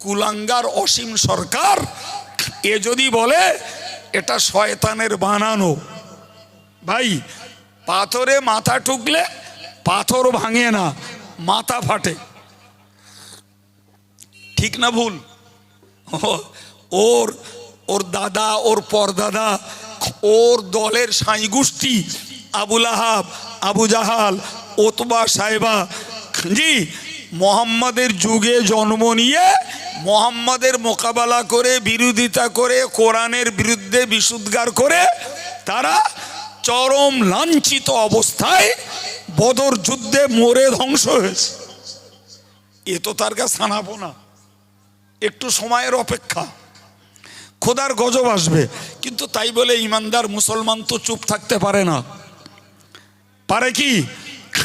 কুলাঙ্গার অসীম সরকার, এ যদি বলে, এটা শয়তানের বানানো। ভাই, পাথরে মাথা ঠুকলে পাথর ভাঙে না, মাথা ফাটে। ঠিক না ভুল? ওর ওর দাদা, ওর পরদাদা, ওর দলের সাই গোষ্ঠী আবুল আহাব আবু জাহাল, ওতবা সাহেবা, জি, মোহাম্মদের যুগে জন্ম নিয়ে মোহাম্মদের মোকাবেলা করে, বিরোধিতা করে, কোরআনের বিরুদ্ধে বিশুদ্গার করে, তারা চরম লাঞ্ছিত অবস্থায় বদর যুদ্ধে মরে ধ্বংস হয়েছে। এ তো তার কাছে আনাবো না। একটু সময়ের অপেক্ষা। খোদার গজব আসবে। কিন্তু তাই বলে ইমানদার মুসলমান তো চুপ থাকতে পারে না। পারে কি?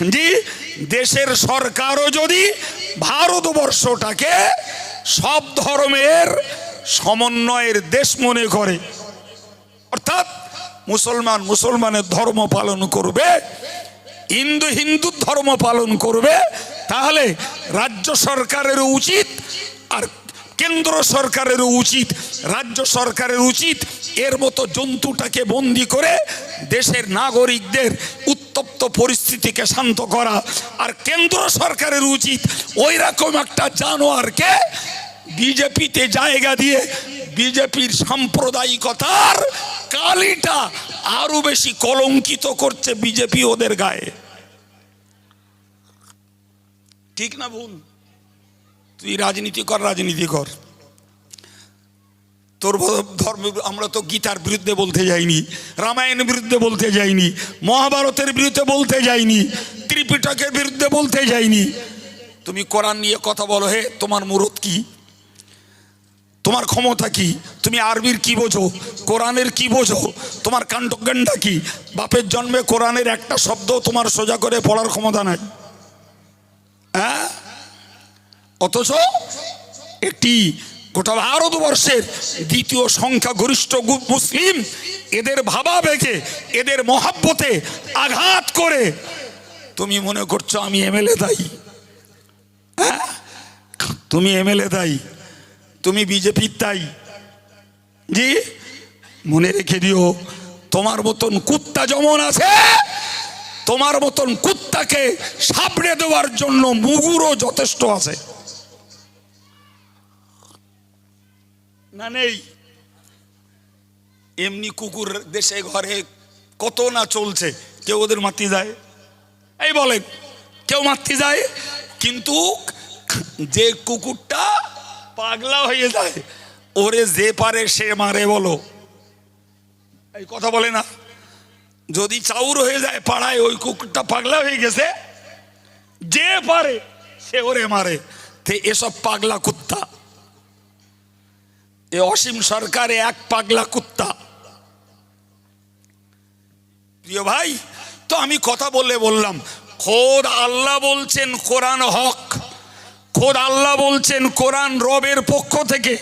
জি, দেশের সরকারও যদি ভারতবর্ষটাকে সব ধর্মের সমন্বয়ের দেশ মনে করে। অর্থাৎ মুসলমান মুসলমানের ধর্ম পালন করবে, হিন্দু হিন্দু ধর্ম পালন করবে, তাহলে রাজ্য সরকারের উচিত আর কেন্দ্র সরকারের উচিত, রাজ্য সরকারের উচিত এর মতো জন্তুটাকে বন্দি করে দেশের নাগরিকদের উত্তপ্ত পরিস্থিতিকে শান্ত করা। আর কেন্দ্র সরকারের উচিত ওই রকম একটা জানোয়ারকে বিজেপিতে জায়গা দিয়ে বিজেপির সাম্প্রদায়িকতার কালিটা আরও বেশি কলঙ্কিত করছে বিজেপি ওদের গায়ে। ঠিক না ভুল? তুই রাজনীতি কর রাজনীতি কর। তোর ধর্ম, আমরা তো গীতার বিরুদ্ধে বলতে যাইনি, রামায়ণের বিরুদ্ধে বলতে যাইনি, মহাভারতের বিরুদ্ধে বলতে যাইনি, ত্রিপিটকের বিরুদ্ধে বলতে যাইনি। তুমি কোরআন নিয়ে কথা বলো, হে, তোমার মুরত কি? তোমার ক্ষমতা কি? তুমি আরবির কি বোঝো? কোরআনের কি বোঝো? তোমার কাণ্ডজ্ঞানটা কি? বাপের জন্মে কোরআনের একটা শব্দ তোমার সোজা করে পড়ার ক্ষমতা নাই। হ্যাঁ? অথচ একটি গোটা ভারতবর্ষের দ্বিতীয় সংখ্যাগরিষ্ঠ গু- মুসলিম এদের ভাবাবেগে এদের মহাব্বতে আঘাত করে। তুমি মনে করছ আমি এমএলএ দায়ী? হ্যাঁ? তুমি এমএলএ দায়ী? তুমি বিজেপির তাই। জি? মনে রেখে দিও, তোমার মতন কুত্তা যেমন আছে, তোমার মতন কুত্তাকে সাবড়ে দেওয়ার জন্য মুগুরও যথেষ্ট আছে। না, নেই। এমনি কুকুর দেশে, ঘরে কত না চলছে, কেউ ওদের মাতি যায়। এই বলে কেউ মারতে যায়, কিন্তু যে কুকুরটা পাগলা হয়ে যায়। ওরে যে পারে সে মারে বলো। এই কথা বলে না। যদি চাউর হয়ে যায় পাড়ায়, ওই কুকুরটা পাগলা হয়ে গেছে। যে পারে, সে ওরে মারে। তে এসব পাগলা কুত্তা। এ অসীম সরকারে এক পাগলা কুত্তা। প্রিয় ভাই, তো আমি কথা বলে বললাম, খোদ আল্লাহ বলছেন কোরআন হক। খোদ আল্লাহ বলছেন কোরআন রবের পক্ষ থেকে।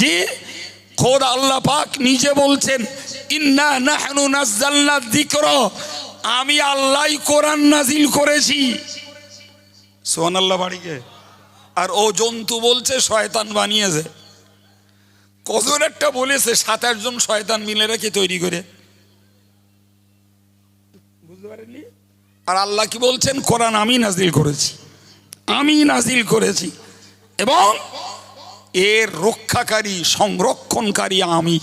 জি খোদ আল্লাহ পাক নিজে বলছেন ইন্না নাহনু নাজ্জালনা যিকর। আমি আল্লাহই কোরআন নাজিল করেছি। সুবহানাল্লাহ বাড়িকে আর ও জন্তু বলছে শয়তান বানিয়েছে। কজন একটা বলেছে সাত আটজন শয়তান মিলে রেখে তৈরি করে। বুঝতে পারেননি? আর আল্লাহ কি বলছেন? কোরআন আমি নাজিল করেছি। আমি নাজিল করেছি। এবং এর রক্ষাকারী, সংরক্ষণকারী আমি।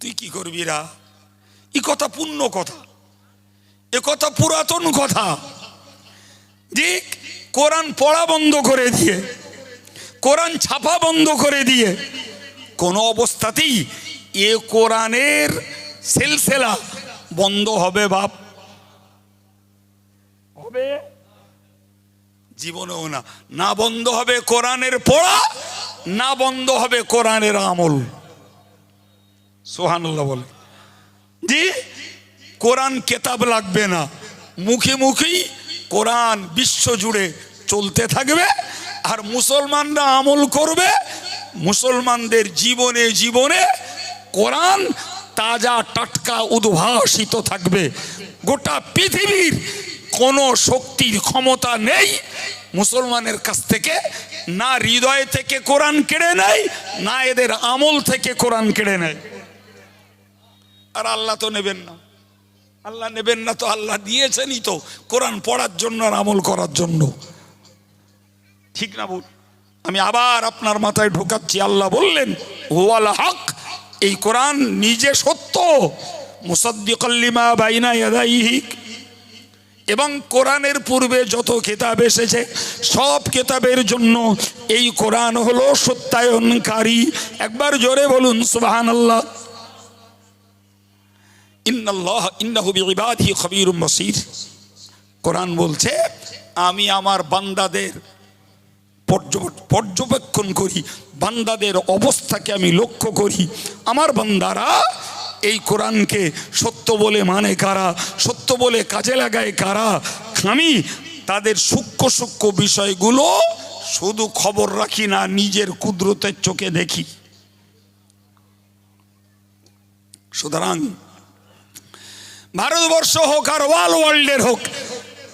তুই কি করবি রা? এ কথা পূর্ণ কথা। এ কথা পুরাতন কথা। যে কোরআন পড়া বন্ধ করে দিয়ে, কোরআন ছাপা বন্ধ করে দিয়ে, কোনো অবস্থাতেই এ কোরআনের সিলসিলা বন্ধ হবে বাপ। হবে? জীবনেও না। না বন্ধ হবে কোরআনের পড়া, না বন্ধ হবে কোরআনের আমল। সোহানুল্লাহ বলে। জি? কোরআন কেতাব লাগবে না। মুখে মুখেই কোরআন বিশ্ব জুড়ে চলতে থাকবে আর মুসলমানরা আমল করবে। মুসলমানদের জীবনে জীবনে কোরআন তাজা টাটকা উদ্ভাসিত থাকবে। গোটা পৃথিবীর কোনো শক্তির ক্ষমতা নেই। মুসলমানের কাছ থেকে না হৃদয় থেকে কোরআন কেড়ে নেয়, না এদের আমল থেকে কোরআন কেড়ে নেয়। আর আল্লাহ তো নেবেন না। আল্লাহ নেবেন না তো আল্লাহ দিয়েছেনই তো কোরআন পড়ার জন্য আর আমল করার জন্য। ঠিক না বল আমি আবার আপনার মাথায় ঢোকাচ্ছি। আল্লাহ বললেন ওয়াল হক, এই কোরআন নিজে সত্য। মুসাদ্দিকাল্লিমা বাইনা ইয়াদাইহিক এবং কোরআনের পূর্বে যত কিতাব এসেছে, সব কিতাবের জন্য এই কোরআন হলো সত্যায়নকারী। একবার জোরে বলুন সুবাহান আল্লাহ কোরআন বলছে, আমি আমার বান্দাদের পর্যবেক্ষণ করি, বান্দাদের অবস্থাকে আমি লক্ষ্য করি। আমার বান্দারা এই কোরআনকে সত্য বলে মানে কারা? সত্য বলে কাজে লাগায় কারা? আমি তাদের সূক্ষ্ম সূক্ষ্ম বিষয়গুলো শুধু খবর রাখি না, নিজের কুদরতের চোখে দেখি। সুতরাং ভারতবর্ষ হোক আর ওয়াল ওয়ার্ল্ডের হোক,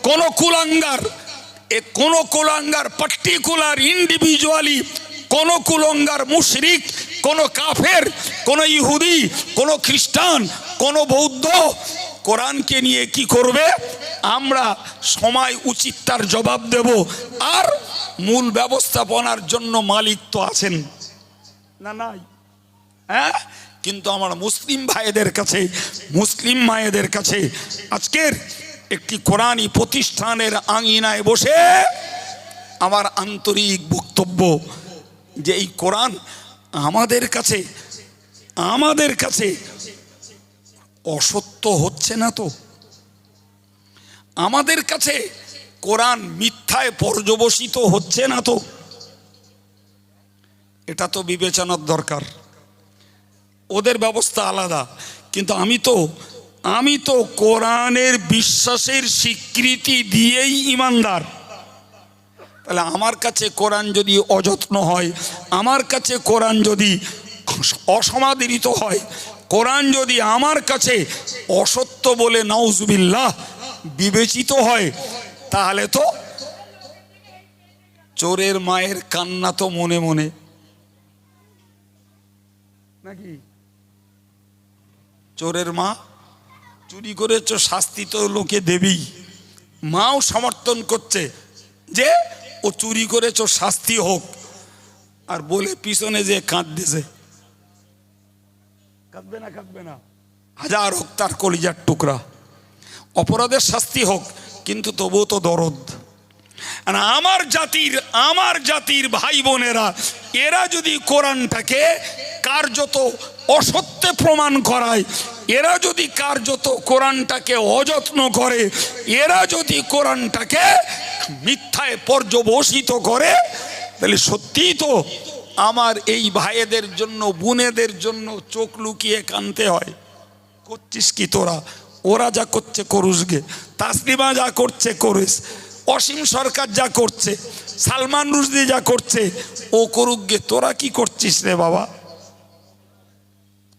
কোন কুলাঙ্গার, এ কোন কুলাঙ্গার পার্টিকুলার ইন্ডিভিজুয়ালি কোন কুলঙ্গার মুশরিক, কোন কাফের কোন ইহুদি, কোন খ্রিস্টান, কোন বৌদ্ধ কোরআনকে নিয়ে কি করবে? আমরা সময় উচিত তার জবাব দেব। আর মূল ব্যবস্থাপনার জন্য মালিক তো আছেন। না, নাই। হ্যাঁ? কিন্তু আমার মুসলিম ভাইদের কাছে, মুসলিম মায়েদের কাছে আজকের একটি কোরআনই প্রতিষ্ঠানের আঙিনায় বসে আমার আন্তরিক বক্তব্য যে এই কোরআন আমাদের কাছে আমাদের কাছে অসত্য হচ্ছে না তো? আমাদের কাছে কোরআন মিথ্যায় পর্যবসিত হচ্ছে না তো? এটা তো বিবেচনার দরকার। ওদের ব্যবস্থা আলাদা। কিন্তু আমি তো আমি তো কোরআনের বিশ্বাসের স্বীকৃতি দিয়েই ইমানদার। তাহলে আমার কাছে কোরআন যদি অযত্ন হয়, আমার কাছে কোরআন যদি অসমাদৃত হয়। কোরআন যদি আমার কাছে অসত্য বলে নাউজুবিল্লাহ বিবেচিত হয়, তাহলে তো চোরের মায়ের কান্না তো মনে মনে। নাকি? চোরের মা চুরি করেছ, শাস্তি তো লোকে দেবেই। মাও সমর্থন করছে যে ও চুরি করেছ, শাস্তি হোক। আর বলে পিছনে যে কাঁদতেছে। কাঁদবে না কাঁদবে না। হাজার হোক, তার কলিজার টুকরা। অপরাধের শাস্তি হোক, কিন্তু তবুও তো দরদ। আর আমার জাতির আমার জাতির ভাই বোনেরা এরা যদি কোরআনটাকে কার্যত অসত্যে প্রমাণ করায়, এরা যদি কার্যত কোরআনটাকে অযত্ন করে, এরা যদি কোরআনটাকে মিথ্যায় পর্যবসিত করে, তাহলে সত্যিই তো আমার এই ভাইয়েদের জন্য, বোনেদের জন্য চোখ লুকিয়ে কানতে হয়। করছিস কি তোরা? ওরা যা করছে করুস গে। তাসলিমা যা করছে করিস। অসীম সরকার যা করছে, সালমান রুশদি যা করছে, ও করুক গে। তোরা কি করছিস রে বাবা?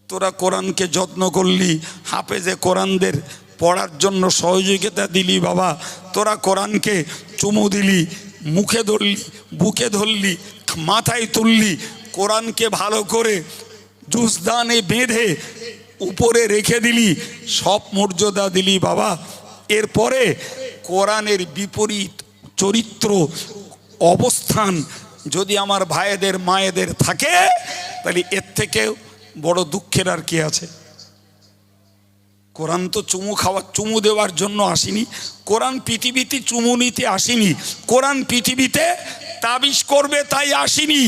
তোরা কোরআনকে যত্ন করলি, হাফেজে কোরআনদের পড়ার জন্য সহযোগিতা দিলি বাবা। তোরা কোরআনকে চুমু দিলি, মুখে ধরলি, বুকে ধরলি মাথায় তুললি, কোরআনকে ভালো করে জুসদানে বেঁধে উপরে রেখে দিলি, সব মর্যাদা দিলি বাবা। এরপরে কোরআনের বিপরীত চরিত্র, অবস্থান যদি আমার ভাইয়েদের মায়েদের থাকে, তাহলে এর থেকে বড় দুঃখের আর কি আছে। কোরআন তো চুমু খাওয়া, চুমু দেওয়ার জন্য আসেনি। কোরআন পৃথিবীতে চুমু নিতে আসেনি। কোরআন পৃথিবীতে তাবিজ করবে তাই আসেনি।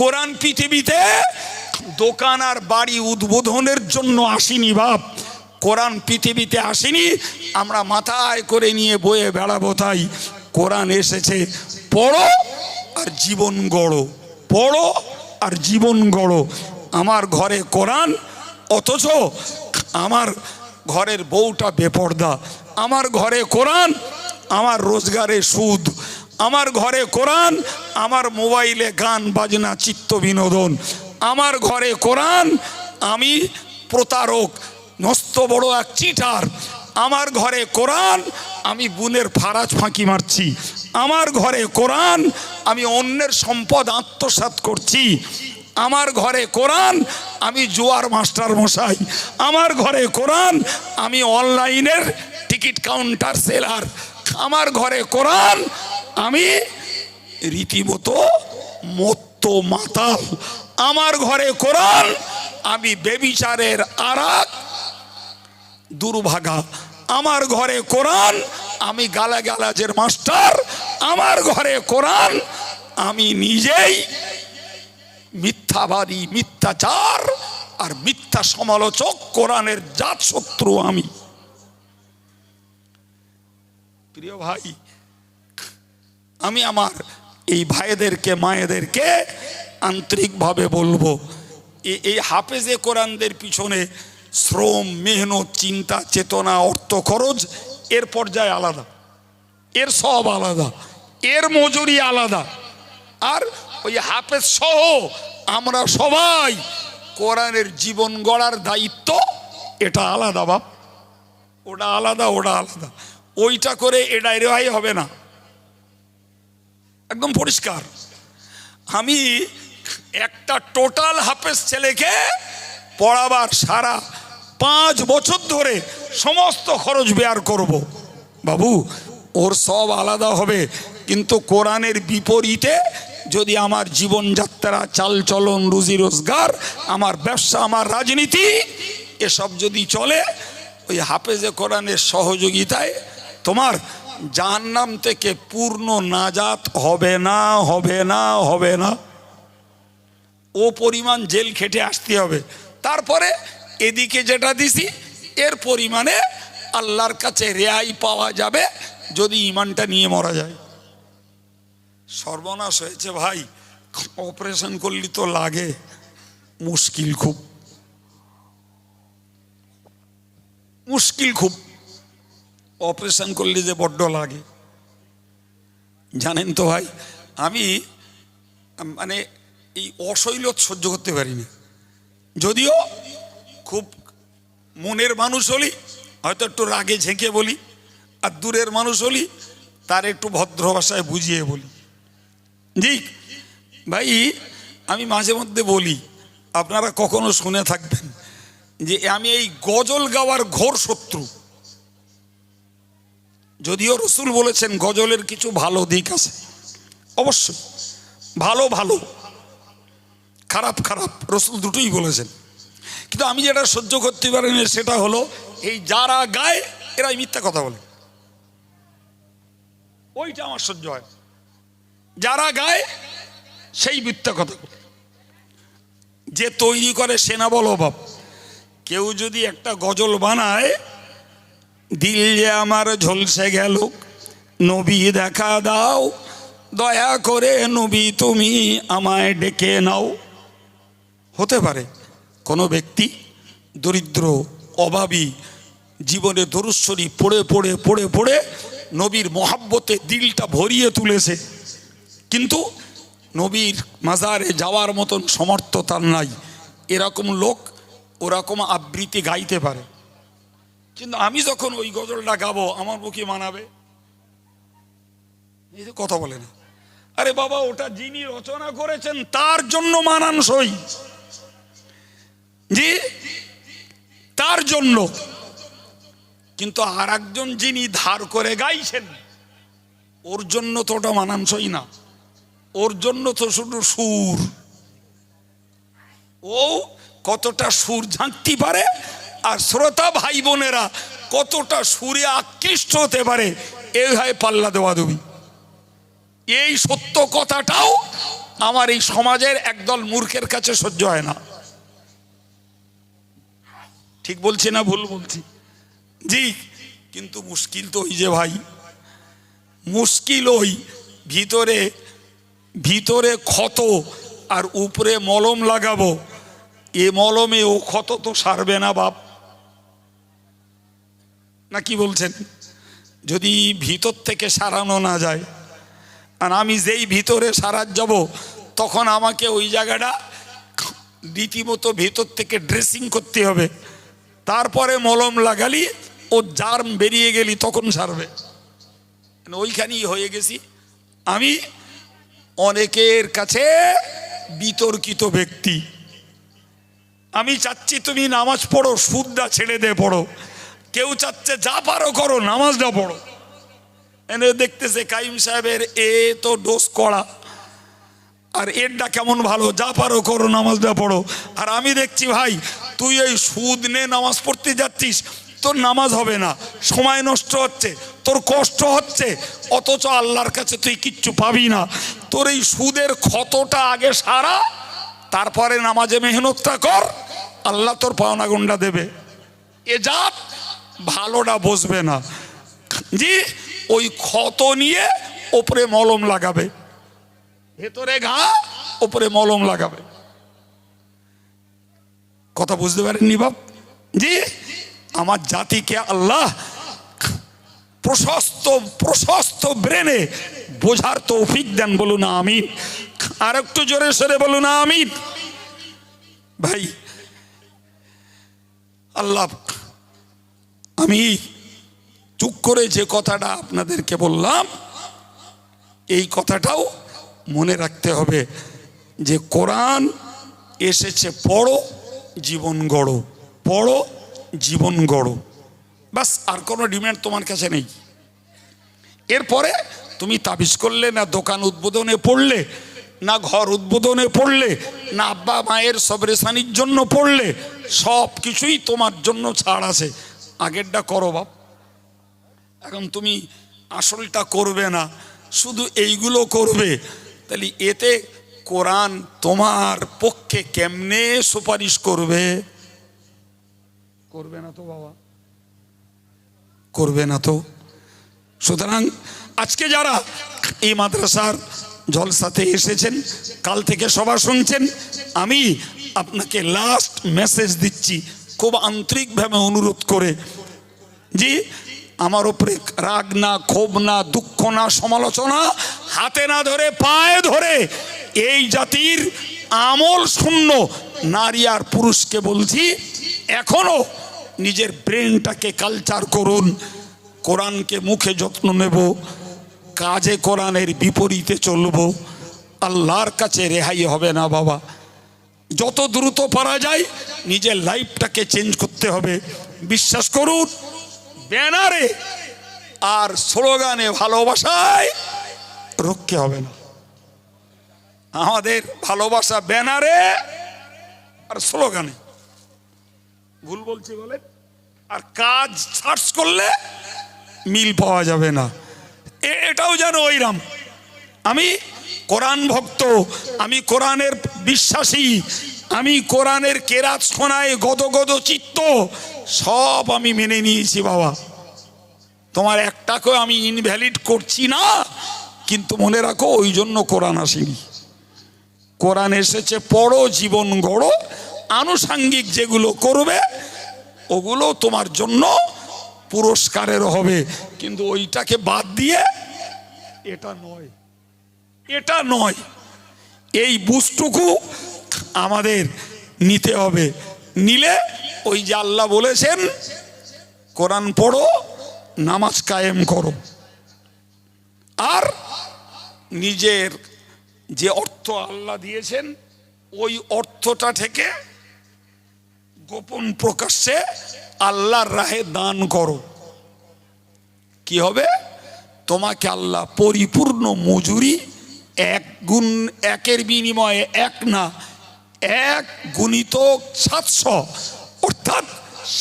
কোরআন পৃথিবীতে দোকান আর বাড়ি উদ্বোধনের জন্য আসেনি বাপ। কোরআন পৃথিবীতে আসেনি, আমরা মাথায় করে নিয়ে বয়ে বেড়াবো তাই। কোরআন এসেছে, পড়ো আর জীবন গড়ো, পড়ো আর জীবন গড়ো। আমার ঘরে কোরআন, অথচ আমার ঘরের বউটা বেপর্দা। আমার ঘরে কোরআন, আমার রোজগারে সুদ। আমার ঘরে কোরআন, আমার মোবাইলে গান, বাজনা, চিত্ত, বিনোদন। আমার ঘরে কোরআন, আমি প্রতারক নস্ত বড় এক চিটার। আমার ঘরে কোরআন, আমি বুনের ফারাজ ফাঁকি মারছি। আমার ঘরে কোরআন, আমি অন্যের সম্পদ আত্মসাৎ করছি। আমার ঘরে কোরআন, আমি জুয়ার মাস্টার মশাই। আমার ঘরে কোরআন, আমি অনলাইনের টিকিট কাউন্টার সেলার। আমার ঘরে কোরআন আমি রীতিমতো মত্ত মাতাল আমার ঘরে কোরআন, আমি বেবিচারের আরাক, দুর্ভাগা। আমার ঘরে কোরআন, আমি গালা গালাজের মাস্টার। আমার ঘরে কোরআন, আমি নিজেই মিথ্যাবাদী, মিথ্যাচার আর মিথ্যা সমালোচক, কোরআনের জাত শত্রু আমি। প্রিয় ভাই আমি আমার এই ভাইদেরকে, মায়েদেরকে আন্তরিকভাবে বলব এই হাফেজে কোরআনদের পিছনে শ্রম, মেহনত, চিন্তা, চেতনা, অর্থ, খরচ, এর পর্যায়ে আলাদা। এর সব আলাদা। এর মজুরি আলাদা। আর ওই হাফেজ সহ আমরা সবাই কোরআনের জীবন গড়ার দায়িত্ব, এটা আলাদা বাপ। ওটা আলাদা ওটা আলাদা। ওইটা করে এটা রেহাই হবে না। একদম পরিষ্কার। আমি একটা টোটাল হাফেজ ছেলেকে পড়াবার সারা পাঁচ বছর ধরে সমস্ত খরচ বেয়ার করব। বাবু, ওর সব আলাদা হবে, কিন্তু কোরআনের বিপরীতে যদি আমার জীবনযাত্রা, চালচলন, রুজি রোজগার, আমার ব্যবসা, আমার রাজনীতি, এসব যদি চলে, ওই হাফেজে কোরআনের সহযোগিতায় তোমার জাহান্নাম থেকে পূর্ণ নাজাত হবে না হবে না হবে না। ও পরিমাণ জেল খেটে আসতে হবে। তারপরে এদিকে যেটা দিছি, এর পরিমাণে আল্লাহর কাছে রেয়াই পাওয়া যাবে যদি ইমানটা নিয়ে মরা যায়। সর্বনাশ হয়েছে ভাই, অপারেশন করলি তো লাগে, মুশকিল খুব। মুশকিল খুব। অপারেশন করলে যে বড্ড লাগে। জানেন তো ভাই, আমি মানে এই অশৈলত সহ্য করতে পারি না যদিও খুব মনের মানুষ হলি, হয়তো একটু রাগে ঝেঁকে বলি, আর দূরের মানুষ হলি, তার একটু ভদ্র ভাষায় বুঝিয়ে বলি। জি, ভাই, আমি মাঝে মধ্যে বলি, আপনারা কখনো শুনে থাকবেন যে আমি এই গজল গাওয়ার ঘোর শত্রু। যদিও রসুল বলেছেন, গজলের কিছু ভালো দিক আছে। অবশ্যই, ভালো ভালো। খারাপ খারাপ, রসুল দুটোই বলেছেন। কিন্তু আমি যেটা সহ্য করতে পারি সেটা হলো, এই যারা গায়, এরাই মিথ্যা কথা বলে। ওইটা আমার সহ্য হয়। যারা গায়, সেই মিথ্যা কথা বলে। যে তৈরি করে সেনা বলো বাপ কেউ যদি একটা গজল বানায় দিল যে আমার ঝলসে গেল। নবী দেখা দাও। দয়া করে নবী তুমি আমায় ডেকে নাও। হতে পারে কোনো ব্যক্তি দরিদ্র, অভাবী, জীবনে দরুশ্বরী পড়ে পড়ে পড়ে পড়ে নবীর মহাব্বতে দিলটা ভরিয়ে তুলেছে। কিন্তু নবীর মাজারে যাওয়ার মতন সমর্থ তার নাই। এরকম লোক ওরকম আবৃত্তি গাইতে পারে। কিন্তু আমি যখন ওই গজলটা গাবো, আমার মুখে মানাবে? এই যে কথা বলে না। আরে বাবা, ওটা যিনি রচনা করেছেন, তার জন্য মানানসই। জি? তার জন্য। কিন্তু আর একজন যিনি ধার করে গাইছেন, ওর জন্য তো ওটা মানানসই না। ওর জন্য তো শুধু সুর। ও কতটা সুর ঝাঁকতে পারে আর শ্রোতা ভাই বোনেরা, কতটা সুরে আকৃষ্ট হতে পারে, এই হয় পাল্লা দেওয়া দেবী। এই সত্য কথাটাও আমার এই সমাজের একদল মূর্খের কাছে সহ্য হয় না। ঠিক বলছি না ভুল বলছি? জি, কিন্তু মুশকিল তো ওই যে ভাই। মুশকিল ওই ভিতরে ভিতরে ক্ষত আর উপরে মলম লাগাবো। এ মলমে ও ক্ষত তো সারবে না বাপ। না কি বলছেন? যদি ভিতর থেকে সারানো না যায়, আর আমি যেই ভিতরে সারাত যাব, তখন আমাকে ওই জায়গাটা রীতিমতো ভিতর থেকে ড্রেসিং করতে হবে। তারপরে মলম লাগালি, ও জার্ম বেরিয়ে গেলি, তখন সারবে। ওইখানেই হয়ে গেছি। আমি অনেকের কাছে বিতর্কিত ব্যক্তি। আমি চাচ্ছি তুমি নামাজ পড়ো সুদটা ছেড়ে দে পড়ো। কেউ চাচ্ছে যা পারো করো, নামাজটা পড়ো। এনে দেখতেছে কাইম সাহেবের এ তো ডোজ করা আর এরটা কেমন ভালো, যা পারো করো, নামাজটা পড়ো। আর আমি দেখছি ভাই, তুই এই সুদ নে নামাজ পড়তে যাচ্ছিস, তোর নামাজ হবে না, সময় নষ্ট হচ্ছে, তোর কষ্ট হচ্ছে, অথচ আল্লাহর কাছে তুই কিচ্ছু পাবি না। তোর এই সুদের ক্ষতটা আগে সারা, তারপরে নামাজে মেহনতটা কর, আল্লাহ তোর পাওনা গুন্ডা দেবে। এ জাত ভালোটা বসবে না। জি, ওই ক্ষত নিয়ে ওপরে মলম লাগাবে। ভেতরে ঘা, ওপরে মলম লাগাবে। কথা বুঝতে পারেননি বাপ? জি, আমার জাতিকে আল্লাহ প্রশস্ত প্রশস্ত ব্রেনে বোঝার তৌফিক দেন, বলুন আমিন। আর একটু জোরে সরে বলুন আমিন। ভাই, আল্লাহ আমি চুপ করে যে কথাটা আপনাদেরকে বললাম, এই কথাটাও মনে রাখতে হবে যে কোরআন এসেছে পড়ো, জীবন গড়ো, পড়ো, জীবন গড়ো। বাস আর কোনো ডিম্যান্ড তোমার কাছে নেই। এরপরে তুমি তাবিজ করলে, না দোকান উদ্বোধনে পড়লে, না ঘর উদ্বোধনে পড়লে, না আব্বা মায়ের সবরেসানির জন্য পড়লে সব কিছুই তোমার জন্য ছাড় আছে। আগেরটা করো বাপ। এখন তুমি আসলটা করবে না, শুধু এইগুলো করবে। তাহলে এতে কোরআন তোমার পক্ষে কেমনে সুপারিশ করবে? করবে না তো বাবা। করবে না তো। সুতরাং আজকে যারা এই মাদ্রাসার জলসাতে এসেছেন, কাল থেকে সভা শুনছেন, আমি আপনাকে লাস্ট মেসেজ দিচ্ছি। খুব আন্তরিকভাবে অনুরোধ করে, জি, আমার উপরে রাগ না, ক্ষোভ না, দুঃখ না, সমালোচনা, হাতে না ধরে, পায়ে ধরে, এই জাতির আমল শূন্য, নারী আর পুরুষকে বলছি, এখনও নিজের ব্রেনটাকে কালচার করুন, কোরআনকে মুখে যত্ন নেব, কাজে কোরআনের বিপরীতে চলব, আল্লাহর কাছে রেহাই হবে না বাবা। যত দ্রুত পারা যায়, নিজের লাইফটাকে চেঞ্জ করতে হবে। বিশ্বাস করুন, ব্যানারে আর স্লোগানে ভালোবাসায় রক্ষে হবে না। আমাদের ভালোবাসা ব্যানারে আর স্লোগানে। ভুল বলছি বলে? আর কাজ সার্চ করলে মিল পাওয়া যাবে না। এটাও যেন ওইরাম। আমি কোরআন ভক্ত, আমি কোরআনের বিশ্বাসী, আমি কোরআনের কেরাত শোনায় গদ গদ চিত্ত, সব আমি মেনে নিয়েছি বাবা। তোমার একটাকেও আমি ইনভ্যালিড করছি না, কিন্তু মনে রাখো ওই জন্য কোরআন আসেনি। কোরআন এসেছে, পড়ো, জীবন গড়ো, আনুষাঙ্গিক যেগুলো করবে, ওগুলো তোমার জন্য পুরস্কারের হবে। কিন্তু ওইটাকে বাদ দিয়ে এটা নয়। এটা নয়। এই বুঝটুকু আমাদের নিতে হবে। নিলে ওই যে আল্লাহ বলেছেন, কোরআন পড়ো, নামাজ কায়েম করো। আর নিজের যে অর্থ আল্লাহ দিয়েছেন, ওই অর্থটা থেকে গোপন প্রকাশ্যে আল্লাহর রাহে দান করো। কি হবে? তোমাকে আল্লাহ পরিপূর্ণ মজুরি এক গুণ একের বিনিময়ে এক না, এক গুণিত সাতশো, অর্থাৎ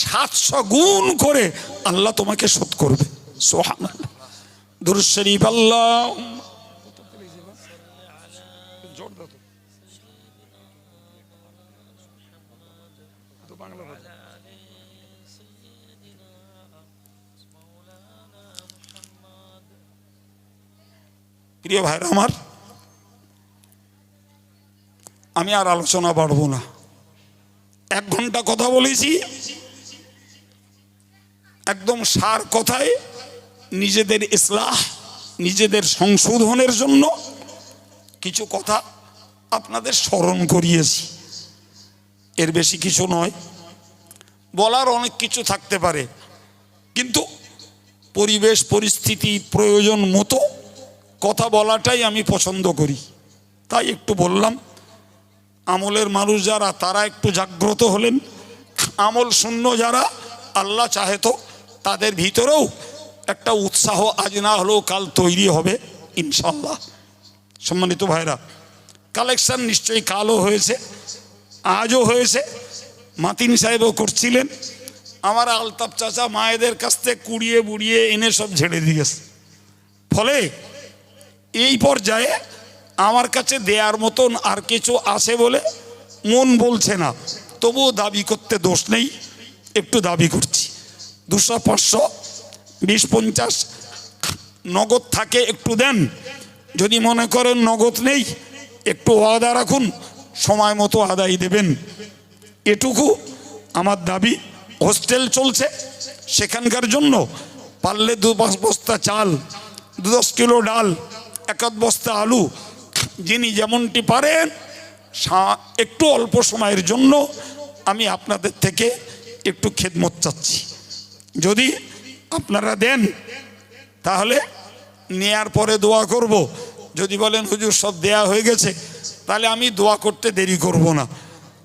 সাতশো গুণ করে আল্লাহ তোমাকে শোধ করবে সোহান দুরুদ শরীফ, আল্লাহ। প্রিয় ভাইরা আমার আমি আর আলোচনা বাড়বো না। এক ঘণ্টা কথা বলেছি। একদম সার কথায় নিজেদের ইসলাহ, নিজেদের সংশোধনের জন্য কিছু কথা আপনাদের স্মরণ করিয়েছি। এর বেশি কিছু নয়। বলার অনেক কিছু থাকতে পারে। কিন্তু পরিবেশ, পরিস্থিতি, প্রয়োজন মতো কথা বলাটাই আমি পছন্দ করি। তাই একটু বললাম আমলের মানুষ যারা, তারা একটু জাগ্রত হলেন। আমল শূন্য যারা, আল্লাহ চাহে তো তাদের ভিতরেও একটা উৎসাহ আজ না হলেও কাল তৈরি হবে ইনশাল্লাহ সম্মানিত ভাইরা, কালেকশন নিশ্চয়ই কালও হয়েছে, আজও হয়েছে। মাতিন সাহেবও করছিলেন। আমার আলতাপ চাচা মায়েদের কাছ থেকে কুড়িয়ে বুড়িয়ে এনে সব ঝেড়ে দিয়েছে। ফলে এই পর্যায়ে আমার কাছে দেয়ার মতন আর কিছু আছে বলে মন বলছে না। তবুও দাবি করতে দোষ নেই। একটু দাবি করছি। দুশো, পাঁচশো, বিশ, পঞ্চাশ নগদ থাকে একটু দেন। যদি মনে করেন নগদ নেই, একটু ওয়াদা রাখুন, সময় মতো আদায় দেবেন। এটুকু আমার দাবি। হোস্টেল চলছে, সেখানকার জন্য পারলে দু পাঁচ বস্তা চাল, দু দশ কিলো ডাল, এক বস্তা আলু যিনি যেমনটি পারেন একটু অল্প সময়ের জন্য আমি আপনাদের থেকে একটু খেদমত চাচ্ছি। যদি আপনারা দেন, তাহলে নেয়ার পরে দোয়া করব। যদি বলেন, হুজুর, সব দেয়া হয়ে গেছে, তাহলে আমি দোয়া করতে দেরি করব না।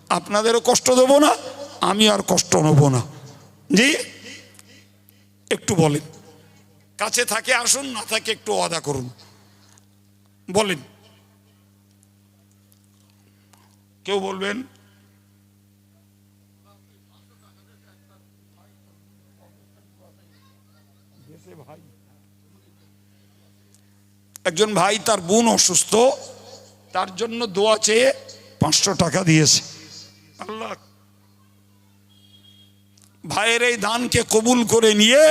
আপনাদেরও কষ্ট দেবো না, আমি আর কষ্ট নেব না। জি, একটু বলেন। কাছে থাকে আসুন, না থাকে একটু অদা করুন। বলেন। কেউ বলবেন? একজন ভাই তার বোন অসুস্থ, তার জন্য দোয়া চেয়ে পাঁচশো টাকা দিয়েছে। আল্লাহ। ভাইয়ের এই দানকে কবুল করে নিয়ে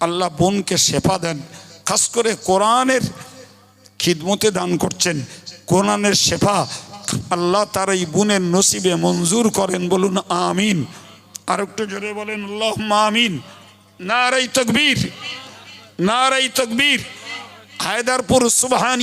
আল্লাহ বোনকে সেফা দেন। খাস করে কোরআনের খিদমতে দান করছেন। কোরআনের শেফা আল্লাহ তার এই বোনের নসিবে মঞ্জুর করেন, বলুন আমিন। আর একটু জোরে বলেন আল্লাহ আমিন। নারাই তকবীর না নারাই তকবীর। হায়দারপুর সুবহানি